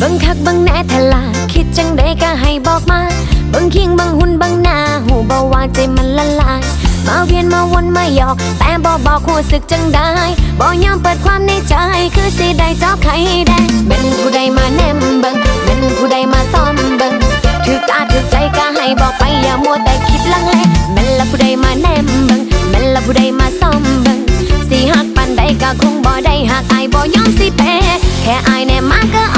บางคักบางแน่ทลาคิดจังได้ก็ให้บอกมาบางเคียงบางหุ่นบางหน้าหูเบาว่าใจมันละลาย มาเวียนมาวนมาหยอก แต่บอบอกหัวสึกจังได้บอยอมเปิดความในใจ คือสิได้จ้าไข่แดงเป็นผู้ใดมาแนมเบิงเป็นผู้ใดมาซ้อมเบิงถือตาถือใจก็ให้บอกไปอย่ามัวแต่คิดลังเลแม่นละผู้ใดมาแนมเบิงแม่นละผู้ใดมาซ้อมเบิงสิหักปันใดก็คงบ่ได้หักไอบ่ยอมสิแพ้แค่อายแนม